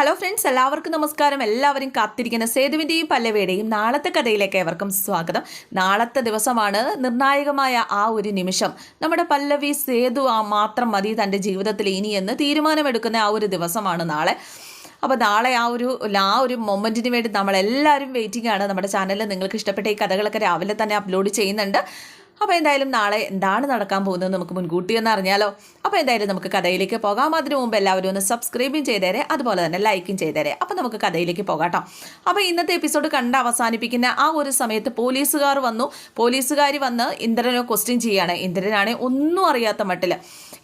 Hello friends എല്ലാവർക്കും നമസ്കാരം. എല്ലാവരും കാത്തിരിക്കുന്ന സേതുവിന്റെയും പല്ലവിയുടെയും നാളത്തെ കഥയിലേക്ക് ഏവർക്കും സ്വാഗതം. നാളത്തെ ദിവസമാണ് നിർണായകമായ ആ ഒരു നിമിഷം. നമ്മുടെ പല്ലവി സേതു ആ മാത്രം മതി തന്റെ ജീവിതത്തിൽ ഇനിയെന്ന് തീരുമാനമെടുക്കുന്ന ആ ഒരു ദിവസമാണ് നാളെ. അപ്പോൾ നാളെ ആ ഒരു ആ ഒരു മൊമെന്റിന് വേണ്ടി നമ്മളെല്ലാവരും വെയിറ്റിംഗ് ആണ്. നമ്മുടെ ചാനലിൽ നിങ്ങൾക്ക് ഇഷ്ടപ്പെട്ട ഈ കഥകളൊക്കെ രാവിലെ തന്നെ അപ്ലോഡ് ചെയ്യുന്നുണ്ട്. അപ്പോൾ എന്തായാലും നാളെ എന്താണ് നടക്കാൻ പോകുന്നത് നമുക്ക് മുൻകൂട്ടി എന്ന് അറിഞ്ഞാലോ. അപ്പോൾ എന്തായാലും നമുക്ക് കഥയിലേക്ക് പോകാം. അതിനു മുമ്പ് എല്ലാവരും ഒന്ന് സബ്സ്ക്രൈബും ചെയ്തേരെ. അതുപോലെ തന്നെ ലൈക്കും ചെയ്തേരെ. അപ്പോൾ നമുക്ക് കഥയിലേക്ക് പോകാട്ടോ അപ്പോൾ ഇന്നത്തെ എപ്പിസോഡ് കണ്ട് അവസാനിപ്പിക്കുന്ന ആ ഒരു സമയത്ത് പോലീസുകാർ വന്നു. പോലീസുകാർ വന്ന് ഇന്ദ്രനെ ക്വസ്റ്റ്യൻ ചെയ്യുകയാണ് ഇന്ദ്രനാണെ ഒന്നും അറിയാത്ത മട്ടിൽ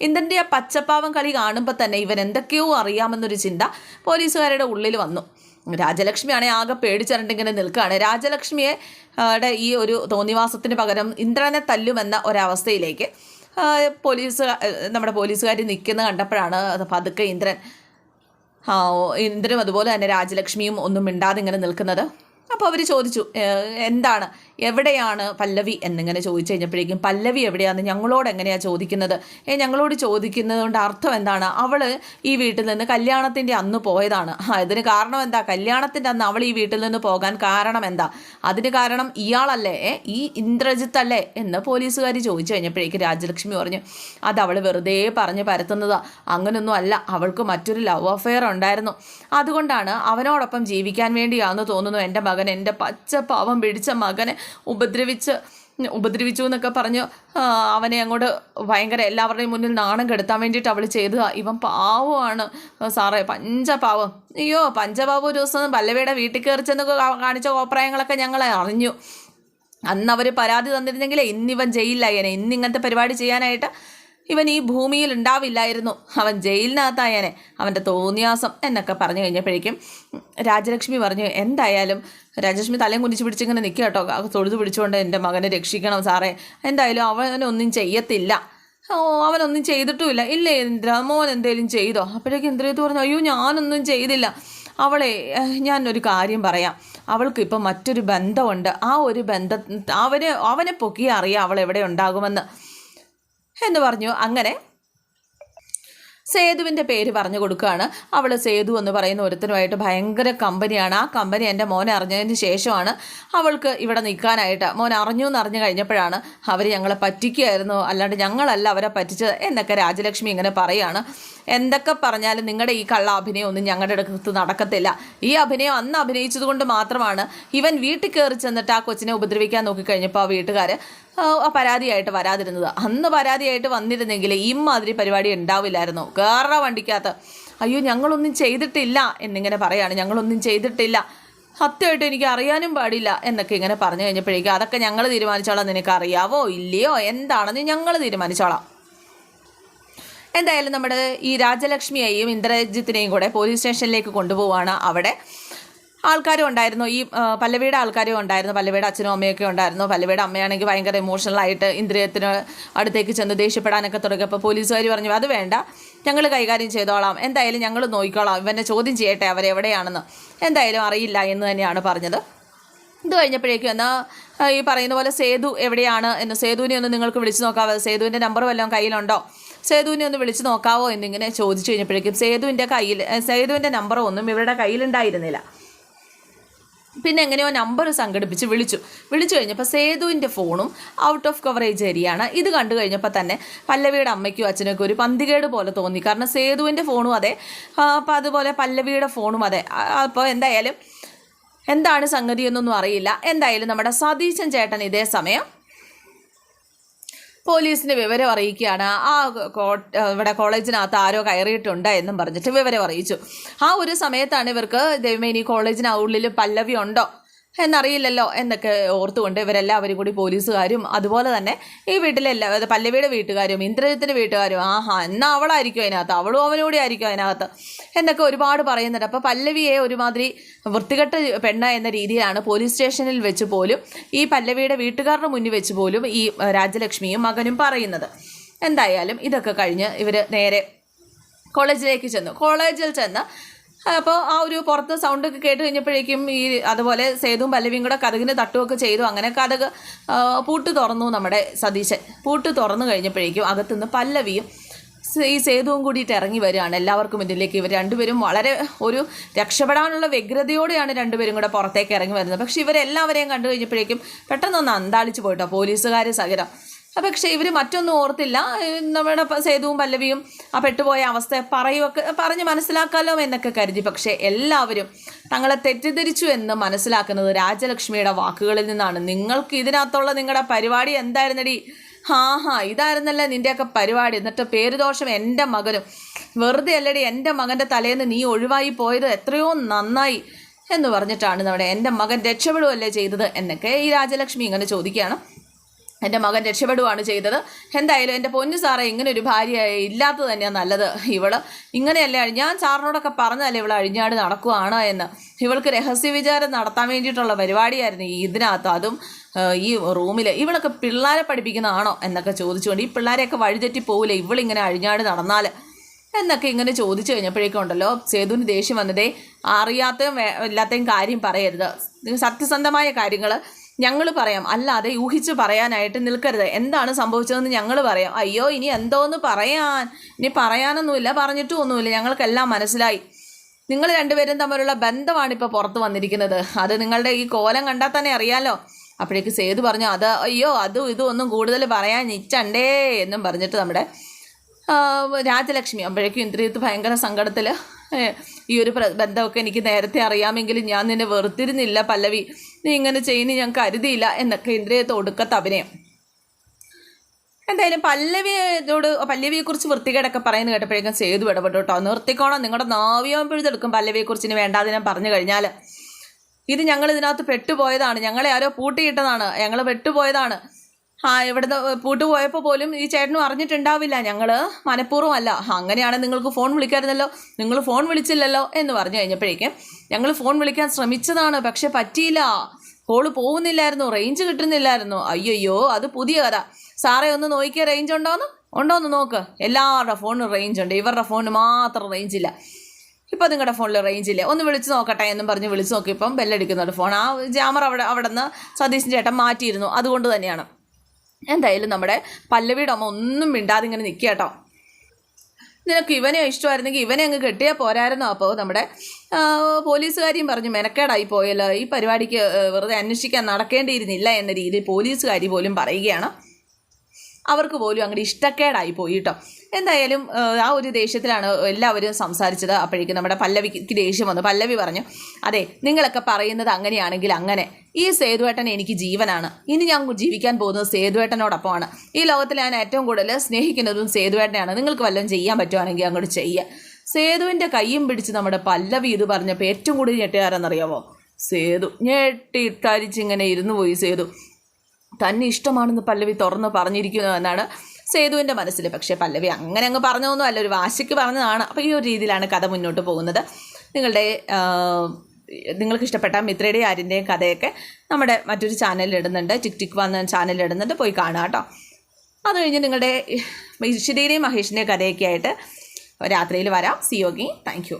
ഇന്ദ്രന്റെ ആ പച്ചപ്പാവം കളി കാണുമ്പോൾ തന്നെ ഇവൻ എന്തൊക്കെയോ അറിയാമെന്നൊരു ചിന്ത പോലീസുകാരുടെ ഉള്ളിൽ വന്നു. രാജലക്ഷ്മിയാണെ ആകെ പേടിച്ചറിണ്ടിങ്ങനെ നിൽക്കുകയാണ് രാജലക്ഷ്മിയെ ഈ ഒരു തോന്നിവാസത്തിന് പകരം ഇന്ദ്രനെ തല്ലുമെന്ന ഒരവസ്ഥയിലേക്ക് പോലീസ് നമ്മുടെ പോലീസുകാർ നിൽക്കുന്ന കണ്ടപ്പോഴാണ് പതുക്കെ ഇന്ദ്രൻ ഇന്ദ്രനും അതുപോലെ തന്നെ രാജലക്ഷ്മിയും ഒന്നും മിണ്ടാതെ ഇങ്ങനെ നിൽക്കുന്നത്. അപ്പോൾ അവർ ചോദിച്ചു എന്താണ്? എവിടെയാണ് പല്ലവി എന്നിങ്ങനെ ചോദിച്ചു കഴിഞ്ഞപ്പോഴേക്കും പല്ലവി എവിടെയാണ് ഞങ്ങളോട് എങ്ങനെയാണ് ചോദിക്കുന്നത്? ഏ ഞങ്ങളോട് ചോദിക്കുന്നത് കൊണ്ട് അർത്ഥം എന്താണ്? അവൾ ഈ വീട്ടിൽ നിന്ന് കല്യാണത്തിന്റെ അന്ന് പോയതാണ്. അതിന് കാരണം എന്താ? കല്യാണത്തിന്റെ അന്ന് അവൾ ഈ വീട്ടിൽ നിന്ന് പോകാൻ കാരണം എന്താ? അതിന് കാരണം ഇയാളല്ലേ? ഈ ഇന്ദ്രജിത്ത് അല്ലേ എന്ന് പോലീസുകാർ ചോദിച്ചു കഴിഞ്ഞപ്പോഴേക്കും രാജലക്ഷ്മി പറഞ്ഞു അത് അവൾ വെറുതെ പറഞ്ഞ് പരത്തുന്നതാ. അങ്ങനൊന്നും അല്ല. അവൾക്ക് മറ്റൊരു ലവ് അഫെയർ ഉണ്ടായിരുന്നു. അതുകൊണ്ടാണ് അവനോടൊപ്പം ജീവിക്കാൻ വേണ്ടിയാണെന്ന് തോന്നുന്നു. എന്റെ മകൻ എന്റെ പച്ച പാവം പിടിച്ച മകനെ ഉപദ്രവിച്ച് ഉപദ്രവിച്ചു എന്നൊക്കെ പറഞ്ഞ് അവനെ അങ്ങോട്ട് ഭയങ്കര എല്ലാവരുടെയും മുന്നിൽ നാണം കെടുത്താൻ വേണ്ടിയിട്ട് അവൾ ചെയ്തതാ. ഇവൻ പാവമാണ് സാറേ. പഞ്ചപാവം. അയ്യോ പഞ്ചപാവം ഒരു ദിവസം പല്ലവിയുടെ വീട്ടിൽ കയറി കാണിച്ച കോപ്രായങ്ങളൊക്കെ ഞങ്ങൾ അറിഞ്ഞു. അന്ന് അവർ പരാതി തന്നിരുന്നെങ്കിൽ ഇന്നിവൻ ജയിലിലായേനെ. ഇന്ന് പരിപാടി ചെയ്യാനായിട്ട് ഇവൻ ഈ ഭൂമിയിൽ ഉണ്ടാവില്ലായിരുന്നു അവൻ ജയിലിനകത്തായേനെ. അവന്റെ തോന്നിയാസം എന്നൊക്കെ പറഞ്ഞു കഴിഞ്ഞപ്പോഴേക്കും രാജലക്ഷ്മി പറഞ്ഞു എന്തായാലും രാജലക്ഷ്മി തലയും കുനിച്ച് പിടിച്ചിങ്ങനെ നിൽക്കുക കേട്ടോ. തൊഴുതു പിടിച്ചുകൊണ്ട് എന്റെ മകനെ രക്ഷിക്കണം സാറേ. എന്തായാലും അവനൊന്നും ചെയ്യത്തില്ല. ഓ അവനൊന്നും ചെയ്തിട്ടുമില്ല. ഇല്ലേ ഇന്ദ്ര? മോൻ എന്തെങ്കിലും ചെയ്തോ? അപ്പോഴേക്കും ഇന്ദ്രയത്ത് പറഞ്ഞു അയ്യോ ഞാനൊന്നും ചെയ്തില്ല. അവളെ ഞാനൊരു കാര്യം പറയാം. അവൾക്ക് ഇപ്പം മറ്റൊരു ബന്ധമുണ്ട്. ആ ഒരു ബന്ധ അവന് അവനെ പൊക്കി അറിയാം അവൾ എവിടെ ഉണ്ടാകുമെന്ന്. എന്ന് പറഞ്ഞു. അങ്ങനെ സേതുവിന്റെ പേര് പറഞ്ഞു കൊടുക്കുകയാണ്. അവൾ സേതു എന്ന് പറയുന്ന ഒരുത്തനുമായിട്ട് ഭയങ്കര കമ്പനിയാണ്. ആ കമ്പനി എന്റെ മോനെ അറിഞ്ഞതിന് ശേഷമാണ് അവൾക്ക് ഇവിടെ നിൽക്കാനായിട്ട്. മോൻ അറിഞ്ഞു എന്ന് അറിഞ്ഞു കഴിഞ്ഞപ്പോഴാണ് അവർ ഞങ്ങളെ പറ്റിക്കുകയായിരുന്നു. അല്ലാണ്ട് ഞങ്ങളല്ല അവരെ പറ്റിച്ചത് എന്നൊക്കെ രാജലക്ഷ്മി ഇങ്ങനെ പറയുകയാണ് എന്തൊക്കെ പറഞ്ഞാലും നിങ്ങളുടെ ഈ കള്ള അഭിനയം ഒന്നും ഞങ്ങളുടെ അടുത്ത് നടക്കത്തില്ല. ഈ അഭിനയം അന്ന് അഭിനയിച്ചതുകൊണ്ട് മാത്രമാണ് ഇവൻ വീട്ടിൽ കയറി ചെന്നിട്ട് ആ കൊച്ചിനെ ഉപദ്രവിക്കാൻ നോക്കിക്കഴിഞ്ഞപ്പോൾ ആ വീട്ടുകാർ പരാതിയായിട്ട് വരാതിരുന്നത്. അന്ന് പരാതിയായിട്ട് വന്നിരുന്നെങ്കിൽ ഇമാതിരി പരിപാടി ഉണ്ടാവില്ലായിരുന്നു. കയറ വണ്ടിക്കകത്ത്. അയ്യോ ഞങ്ങളൊന്നും ചെയ്തിട്ടില്ല എന്നിങ്ങനെ പറയാണ്. ഞങ്ങളൊന്നും ചെയ്തിട്ടില്ല. സത്യമായിട്ട് എനിക്ക് അറിയാനും പാടില്ല എന്നൊക്കെ ഇങ്ങനെ പറഞ്ഞു കഴിഞ്ഞപ്പോഴേക്കും അതൊക്കെ ഞങ്ങൾ തീരുമാനിച്ചോളാം. നിനക്ക് അറിയാവോ? ഇല്ലയോ? എന്താണെന്ന് ഞങ്ങൾ തീരുമാനിച്ചോളാം. എന്തായാലും നമ്മുടെ ഈ രാജലക്ഷ്മിയെയും ഇന്ദ്രജിത്തിനെയും കൂടെ പോലീസ് സ്റ്റേഷനിലേക്ക് കൊണ്ടുപോവാണ് അവിടെ. ആൾക്കാരും ഉണ്ടായിരുന്നു. ഈ പല്ലവിയുടെ ആൾക്കാരും ഉണ്ടായിരുന്നു. പല്ലവിയുടെ അച്ഛനും അമ്മയൊക്കെ ഉണ്ടായിരുന്നു. പല്ലവിയുടെ അമ്മയാണെങ്കിൽ ഭയങ്കര ഇമോഷണലായിട്ട് ഇന്ദ്രിയത്തിന് അടുത്തേക്ക് ചെന്ന് ദേഷ്യപ്പെടാനൊക്കെ തുടങ്ങിയപ്പോൾ പോലീസുകാർ പറഞ്ഞു അത് വേണ്ട. ഞങ്ങൾ കൈകാര്യം ചെയ്തോളാം. എന്തായാലും ഞങ്ങൾ നോക്കിക്കോളാം. ഇവനെ ചോദ്യം ചെയ്യട്ടെ അവരെവിടെയാണെന്ന് എന്തായാലും അറിയില്ല എന്ന് തന്നെയാണ് പറഞ്ഞത്. ഇത് കഴിഞ്ഞപ്പോഴേക്കും എന്നാൽ ഈ പറയുന്ന പോലെ സേതു എവിടെയാണ് എന്ന് സേതുവിനെ ഒന്ന് നിങ്ങൾക്ക് വിളിച്ചു നോക്കാവോ? സേതുവിന്റെ നമ്പർ വല്ലതും കയ്യിലുണ്ടോ? സേതുവിനെ ഒന്ന് വിളിച്ചു നോക്കാവോ എന്നിങ്ങനെ ചോദിച്ചു കഴിഞ്ഞപ്പോഴേക്കും സേതുവിന്റെ കയ്യിൽ സേതുവിന്റെ നമ്പറോ ഒന്നും ഇവരുടെ കയ്യിലുണ്ടായിരുന്നില്ല. പിന്നെ എങ്ങനെയോ നമ്പർ സംഘടിപ്പിച്ച് വിളിച്ചു. വിളിച്ചു കഴിഞ്ഞപ്പോൾ സേതുവിന്റെ ഫോണും ഔട്ട് ഓഫ് കവറേജ് ഏരിയയാണ് ഇത് കണ്ടു കഴിഞ്ഞപ്പോൾ തന്നെ പല്ലവിയുടെ അമ്മയ്ക്കും അച്ഛനൊക്കെ ഒരു പന്തികേട് പോലെ തോന്നി. കാരണം സേതുവിന്റെ ഫോണും അതെ. അപ്പോൾ അപ്പം അതുപോലെ പല്ലവിയുടെ ഫോണും അതെ. അപ്പോൾ എന്തായാലും എന്താണ് സംഗതി എന്നൊന്നും അറിയില്ല. എന്തായാലും നമ്മുടെ സതീശൻ ചേട്ടൻ ഇതേ സമയം പോലീസിന് വിവരം അറിയിക്കുകയാണ്. ആ ഇവിടെ കോളേജിനകത്ത് ആരോ കയറിയിട്ടുണ്ട് എന്നും പറഞ്ഞിട്ട് വിവരം അറിയിച്ചു. ആ ഒരു സമയത്താണ് ഇവർക്ക് ദൈവമേ ഇനി കോളേജിനുള്ളിൽ പല്ലവി ഉണ്ടോ? എന്നറിയില്ലല്ലോ എന്നൊക്കെ ഓർത്തുകൊണ്ട് ഇവരെല്ലാവരും കൂടി പോലീസുകാരും അതുപോലെ തന്നെ ഈ വീട്ടിലെല്ലാം എല്ലാ പല്ലവിയുടെ വീട്ടുകാരും ഇന്ദ്രജിത്തിന്റെ വീട്ടുകാരും ആഹാ എന്നാൽ അവളായിരിക്കും അതിനകത്ത്? അവളും അവനോടെ ആയിരിക്കും അതിനകത്ത്? എന്നൊക്കെ ഒരുപാട് പറയുന്നുണ്ട്. അപ്പോൾ പല്ലവിയെ ഒരുമാതിരി വൃത്തികെട്ട പെണ്ണ എന്ന രീതിയിലാണ് പോലീസ് സ്റ്റേഷനിൽ വെച്ച് പോലും ഈ പല്ലവിയുടെ വീട്ടുകാരുടെ മുന്നിൽ വെച്ച് പോലും ഈ രാജലക്ഷ്മിയും മകനും പറയുന്നത്. എന്തായാലും ഇതൊക്കെ കഴിഞ്ഞ് ഇവർ നേരെ കോളേജിലേക്ക് ചെന്നു. കോളേജിൽ ചെന്ന് അപ്പോൾ ആ ഒരു പുറത്ത് സൗണ്ടൊക്കെ കേട്ട് കഴിഞ്ഞപ്പോഴേക്കും ഈ അതുപോലെ സേതുവും പല്ലവിയും കൂടെ കഥകിന് തട്ടുമൊക്കെ ചെയ്തു. അങ്ങനെ കഥക് പൂട്ട് തുറന്നു നമ്മുടെ സതീശൻ. പൂട്ട് തുറന്നു കഴിഞ്ഞപ്പോഴേക്കും അകത്തുനിന്ന് പല്ലവിയും ഈ സേതുവും കൂടിയിട്ട് ഇറങ്ങി വരികയാണ്. എല്ലാവർക്കും ഇതിലേക്ക് ഇവർ രണ്ടുപേരും വളരെ ഒരു രക്ഷപ്പെടാനുള്ള വ്യഗ്രതയോടെയാണ് രണ്ടുപേരും കൂടെ പുറത്തേക്ക് ഇറങ്ങി വരുന്നത്. പക്ഷേ ഇവരെല്ലാവരെയും കണ്ടു കഴിഞ്ഞപ്പോഴേക്കും പെട്ടെന്നൊന്ന് അന്താളിച്ച് പോയിട്ടോ പോലീസുകാർ സഹിതം. പക്ഷേ ഇവർ മറ്റൊന്നും ഓർത്തില്ല. നമ്മുടെ സേതുവും പല്ലവിയും ആ പെട്ടുപോയ അവസ്ഥ പറയുമൊക്കെ പറഞ്ഞ് മനസ്സിലാക്കാമല്ലോ എന്നൊക്കെ കരുതി. പക്ഷേ എല്ലാവരും തങ്ങളെ തെറ്റിദ്ധരിച്ചു എന്ന് മനസ്സിലാക്കുന്നത് രാജലക്ഷ്മിയുടെ വാക്കുകളിൽ നിന്നാണ്. നിങ്ങൾക്ക് ഇതിനകത്തുള്ള നിങ്ങളുടെ പരിപാടി എന്തായിരുന്നടി? ഹാ ഹാ ഇതായിരുന്നല്ലേ നിന്റെയൊക്കെ പരിപാടി. എന്നിട്ട് പേരുദോഷം എന്റെ മകനും വെറുതെ അല്ലടി എന്റെ മകന്റെ തലേന്ന് നീ ഒഴിവായി പോയത് എത്രയോ നന്നായി എന്ന് പറഞ്ഞിട്ടാണ് നമ്മുടെ എന്റെ മകൻ രക്ഷപ്പെടുകയല്ലേ ചെയ്തത് എന്നൊക്കെ ഈ രാജലക്ഷ്മി ഇങ്ങനെ ചോദിക്കുകയാണ്. എന്റെ മകൻ രക്ഷപ്പെടുകയാണ് ചെയ്തത്. എന്തായാലും എന്റെ പൊന്നു സാറെ ഇങ്ങനെ ഒരു ഭാര്യ ഇല്ലാത്തത് തന്നെയാണ് നല്ലത്. ഇവൾ ഇങ്ങനെയല്ലേ ഞാൻ സാറിനോടൊക്കെ പറഞ്ഞതല്ലേ ഇവൾ അഴിഞ്ഞാട് നടക്കുവാണ് എന്ന്. ഇവൾക്ക് രഹസ്യ വിചാരം നടത്താൻ വേണ്ടിയിട്ടുള്ള പരിപാടിയായിരുന്നു ഇതിനകത്ത്. അതും ഈ റൂമിൽ ഇവളൊക്കെ പിള്ളേരെ പഠിപ്പിക്കുന്നതാണോ എന്നൊക്കെ ചോദിച്ചുകൊണ്ട് ഈ പിള്ളേരെയൊക്കെ വഴിതെറ്റി പോവില്ല ഇവളിങ്ങനെ അഴിഞ്ഞാട് നടന്നാൽ എന്നൊക്കെ ഇങ്ങനെ ചോദിച്ചു കഴിഞ്ഞപ്പോഴേക്കും ഉണ്ടല്ലോ സേതുവിന് ദേഷ്യം വന്നതേ അറിയാത്തതും ഇല്ലാത്തതും കാര്യം പറയരുത്. സത്യസന്ധമായ കാര്യങ്ങൾ ഞങ്ങൾ പറയാം. അല്ലാതെ ഊഹിച്ച് പറയാനായിട്ട് നിൽക്കരുത്. എന്താണ് സംഭവിച്ചതെന്ന് ഞങ്ങൾ പറയാം. അയ്യോ ഇനി എന്തോന്ന് പറയാൻ? ഇനി പറയാനൊന്നുമില്ല പറഞ്ഞിട്ടും ഒന്നുമില്ല ഞങ്ങൾക്കെല്ലാം മനസ്സിലായി. നിങ്ങൾ രണ്ടുപേരും തമ്മിലുള്ള ബന്ധമാണ് ഇപ്പോൾ പുറത്ത് വന്നിരിക്കുന്നത്. അത് നിങ്ങളുടെ ഈ കോലം കണ്ടാൽ തന്നെ അറിയാലോ. അപ്പോഴേക്ക് സേതു പറഞ്ഞു അത് അയ്യോ അതും ഇതും ഒന്നും കൂടുതൽ പറയാൻ നിച്ചണ്ടേ എന്നും പറഞ്ഞിട്ട് നമ്മുടെ രാജലക്ഷ്മി അപ്പോഴേക്കും ഇന്ദ്രിയത്ത് ഭയങ്കര സങ്കടത്തിൽ ഈ ഒരു ബന്ധമൊക്കെ എനിക്ക് നേരത്തെ അറിയാമെങ്കിലും ഞാൻ നിന്നെ വെറുത്തിരുന്നില്ല പല്ലവി. നീ ഇങ്ങനെ ചെയ്യുന്ന ഞാൻ കരുതിയില്ല എന്നൊക്കെ ഇന്ദ്രിയത്തെ ഒടുക്കത്ത് അഭിനയം എന്തായാലും പല്ലവിയോട് പല്ലവിയെക്കുറിച്ച് വൃത്തികേടൊക്കെ പറയുന്നത് കേട്ടപ്പോഴേക്കും സേതു ഇടപെട്ടു കേട്ടോ. നിർത്തിക്കോണം നിങ്ങളുടെ നാവിയാകുമ്പോഴെടുക്കും പല്ലവിയെക്കുറിച്ച് ഇനി വേണ്ടാതെ ഞാൻ പറഞ്ഞു കഴിഞ്ഞാൽ ഇത് ഞങ്ങൾ ഇതിനകത്ത് പെട്ടുപോയതാണ് ഞങ്ങളെ ആരോ പൂട്ടിയിട്ടതാണ് ഞങ്ങൾ പെട്ടുപോയതാണ്. ആ ഇവിടുന്ന് പൂട്ടുപോയപ്പോൾ പോലും ഈ ചേട്ടനും അറിഞ്ഞിട്ടുണ്ടാവില്ല ഞങ്ങൾ മനഃപൂർവമല്ല. അങ്ങനെയാണെങ്കിൽ നിങ്ങൾക്ക് ഫോൺ വിളിക്കായിരുന്നല്ലോ നിങ്ങൾ ഫോൺ വിളിച്ചില്ലല്ലോ എന്ന് പറഞ്ഞു കഴിഞ്ഞപ്പോഴേക്കും ഞങ്ങൾ ഫോൺ വിളിക്കാൻ ശ്രമിച്ചതാണ് പക്ഷെ പറ്റിയില്ല. കോൾ പോകുന്നില്ലായിരുന്നു റേഞ്ച് കിട്ടുന്നില്ലായിരുന്നു. അയ്യോ അത് പുതിയ കഥ. സാറേ ഒന്ന് നോക്കിയ റേഞ്ച് ഉണ്ടോന്ന്? ഉണ്ടോന്ന് നോക്ക്. എല്ലാവരുടെ ഫോണിനും റേഞ്ച് ഉണ്ട്. ഇവരുടെ ഫോണിന് മാത്രം റേഞ്ച് ഇല്ല. ഇപ്പോൾ നിങ്ങളുടെ ഫോണിൽ റേഞ്ച് ഇല്ല. ഒന്ന് വിളിച്ച് നോക്കട്ടെ എന്നും പറഞ്ഞ് വിളിച്ച് നോക്കിയപ്പം ബെല്ലടിക്കുന്നുണ്ട് ഫോൺ ആ ജാമർ അവിടെ അവിടെ നിന്ന് സതീശൻ ചേട്ടൻ മാറ്റിയിരുന്നു. അതുകൊണ്ട് തന്നെയാണ്. എന്തായാലും നമ്മുടെ പല്ലവിയുടെ അമ്മ ഒന്നും മിണ്ടാതിങ്ങനെ നിൽക്കുക കേട്ടോ. നിനക്ക് ഇവനെ ഇഷ്ടമായിരുന്നെങ്കിൽ ഇവനെ അങ്ങ് കെട്ടിയാൽ പോരായിരുന്നോ? അപ്പോൾ നമ്മുടെ പോലീസുകാരിയും പറഞ്ഞു മെനക്കേടായി പോയല്ലോ. ഈ പരിപാടിക്ക് വെറുതെ അന്വേഷിക്കാൻ നടക്കേണ്ടിയിരുന്നില്ല എന്ന രീതിയിൽ പോലീസുകാരി പോലും പറയുകയാണ്. അവർക്ക് പോലും അങ്ങോട്ട് ഇഷ്ടക്കേടായി പോയി കേട്ടോ. എന്തായാലും ആ, ഒരു ദേഷ്യത്തിലാണ് എല്ലാവരും സംസാരിച്ചത്. അപ്പോഴേക്കും നമ്മുടെ പല്ലവിക്ക് ദേഷ്യം വന്നു. പല്ലവി പറഞ്ഞു അതെ നിങ്ങളൊക്കെ പറയുന്നത് അങ്ങനെയാണെങ്കിൽ അങ്ങനെ. ഈ സേതുവേട്ടൻ എനിക്ക് ജീവനാണ്. ഇനി ഞാൻ ജീവിക്കാൻ പോകുന്നത് സേതുവേട്ടനോടൊപ്പമാണ്. ഈ ലോകത്തിൽ ഞാൻ ഏറ്റവും കൂടുതൽ സ്നേഹിക്കുന്നതും സേതുവേട്ടനെയാണ്. നിങ്ങൾക്ക് വല്ലതും ചെയ്യാൻ പറ്റുവാണെങ്കിൽ അങ്ങോട്ട് ചെയ്യുക. സേതുവിന്റെ കൈയും പിടിച്ച് നമ്മുടെ പല്ലവി ഇത് പറഞ്ഞപ്പോൾ ഏറ്റവും കൂടുതൽ ഞെട്ടുകാരെന്നറിയാമോ സേതു. ഞെട്ടിട്ടരിച്ചിങ്ങനെ ഇരുന്നു പോയി സേതു. തന്നെ ഇഷ്ടമാണെന്ന് പല്ലവി തുറന്ന് പറഞ്ഞിരിക്കുന്നു എന്നാണ് സേതുവിന്റെ മനസ്സിൽ പക്ഷേ പല്ലവി അങ്ങനെ അങ്ങ് പറഞ്ഞതൊന്നും അല്ല. ഒരു വാശിക്ക് പറഞ്ഞതാണ്. അപ്പോൾ ഈ ഒരു രീതിയിലാണ് കഥ മുന്നോട്ട് പോകുന്നത്. നിങ്ങളുടെ നിങ്ങൾക്ക് ഇഷ്ടപ്പെട്ട മിത്രയുടെയും ആര്യന്റെയും കഥയൊക്കെ നമ്മുടെ മറ്റൊരു ചാനലിൽ ഇടുന്നുണ്ട്. ടിക് ടിക് വന്ന ചാനലിൽ ഇടുന്നുണ്ട്. പോയി കാണുക കേട്ടോ. അത് കഴിഞ്ഞ് നിങ്ങളുടെ ഇഷിതയുടെയും മഹേഷിന്റെയും കഥയൊക്കെ ആയിട്ട് രാത്രിയിൽ വരാം. സിയോഗി താങ്ക് യു